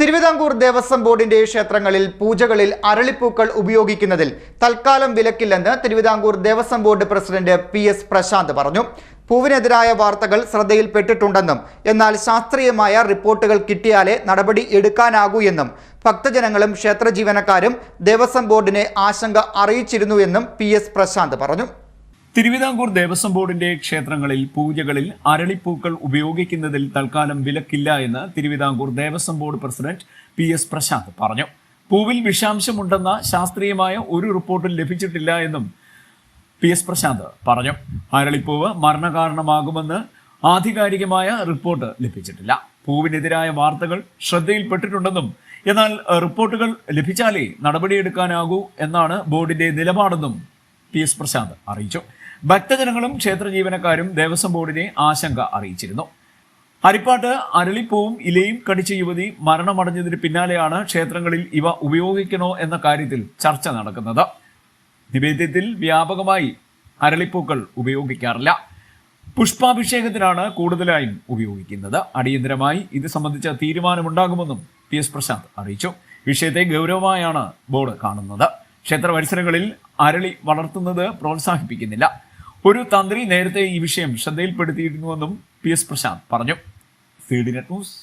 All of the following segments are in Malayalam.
തിരുവിതാംകൂർ ദേവസ്വം ബോർഡിന്റെ ക്ഷേത്രങ്ങളിൽ പൂജകളിൽ അരളിപ്പൂക്കൾ ഉപയോഗിക്കുന്നതിൽ തൽക്കാലം വിലക്കില്ലെന്ന് Thiruvithamkoor Devaswom board president P S Prashanth പറഞ്ഞു. പൂവിനെതിരായ വാർത്തകൾ ശ്രദ്ധയിൽപ്പെട്ടിട്ടുണ്ടെന്നും എന്നാൽ ശാസ്ത്രീയമായ റിപ്പോർട്ടുകൾ കിട്ടിയാലേ നടപടി എടുക്കാനാകൂ എന്നും ഭക്തജനങ്ങളും ക്ഷേത്ര ജീവനക്കാരും ദേവസ്വം ബോർഡിനെ ആശങ്ക അറിയിച്ചിരുന്നുവെന്നും പി എസ് പ്രശാന്ത് പറഞ്ഞു. തിരുവിതാംകൂർ ദേവസ്വം ബോർഡിന്റെ ക്ഷേത്രങ്ങളിൽ പൂജകളിൽ അരളിപ്പൂക്കൾ ഉപയോഗിക്കുന്നതിൽ തൽക്കാലം വിലക്കില്ല എന്ന് Thiruvithamkoor Devaswom board president P S Prashanth പറഞ്ഞു. പൂവിൽ വിഷാംശമുണ്ടെന്ന ശാസ്ത്രീയമായ ഒരു റിപ്പോർട്ടും ലഭിച്ചിട്ടില്ല എന്നും പി എസ് പ്രശാന്ത് പറഞ്ഞു. അരളിപ്പൂവ് മരണകാരണമാകുമെന്ന് ആധികാരികമായ റിപ്പോർട്ട് ലഭിച്ചിട്ടില്ല. പൂവിനെതിരായ വാർത്തകൾ ശ്രദ്ധയിൽപ്പെട്ടിട്ടുണ്ടെന്നും എന്നാൽ റിപ്പോർട്ടുകൾ ലഭിച്ചാലേ നടപടിയെടുക്കാനാകൂ എന്നാണ് ബോർഡിന്റെ നിലപാടെന്നും പി എസ് പ്രശാന്ത് അറിയിച്ചു. ഭക്തജനങ്ങളും ക്ഷേത്ര ജീവനക്കാരും ദേവസ്വം ബോർഡിനെ ആശങ്ക അറിയിച്ചിരുന്നു. ഹരിപ്പാട്ട് അരളിപ്പൂവും ഇലയും കടിച്ച യുവതി മരണമടഞ്ഞതിന് പിന്നാലെയാണ് ക്ഷേത്രങ്ങളിൽ ഇവ ഉപയോഗിക്കണോ എന്ന കാര്യത്തിൽ ചർച്ച നടക്കുന്നത്. നിവേദ്യത്തിൽ വ്യാപകമായി അരളിപ്പൂക്കൾ ഉപയോഗിക്കാറില്ല. പുഷ്പാഭിഷേകത്തിനാണ് കൂടുതലായും ഉപയോഗിക്കുന്നത്. അടിയന്തരമായി ഇത് സംബന്ധിച്ച തീരുമാനമുണ്ടാകുമെന്നും പി എസ് പ്രശാന്ത് അറിയിച്ചു. വിഷയത്തെ ഗൗരവമായാണ് ബോർഡ് കാണുന്നത്. ക്ഷേത്ര പരിസരങ്ങളിൽ അരളി വളർത്തുന്നത് പ്രോത്സാഹിപ്പിക്കുന്നില്ല. ഒരു തന്ത്രി നേരത്തെ ഈ വിഷയം ശ്രദ്ധയിൽപ്പെടുത്തിയിരുന്നുവെന്നും പി എസ് പ്രശാന്ത് പറഞ്ഞു. C D news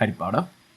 Harippad.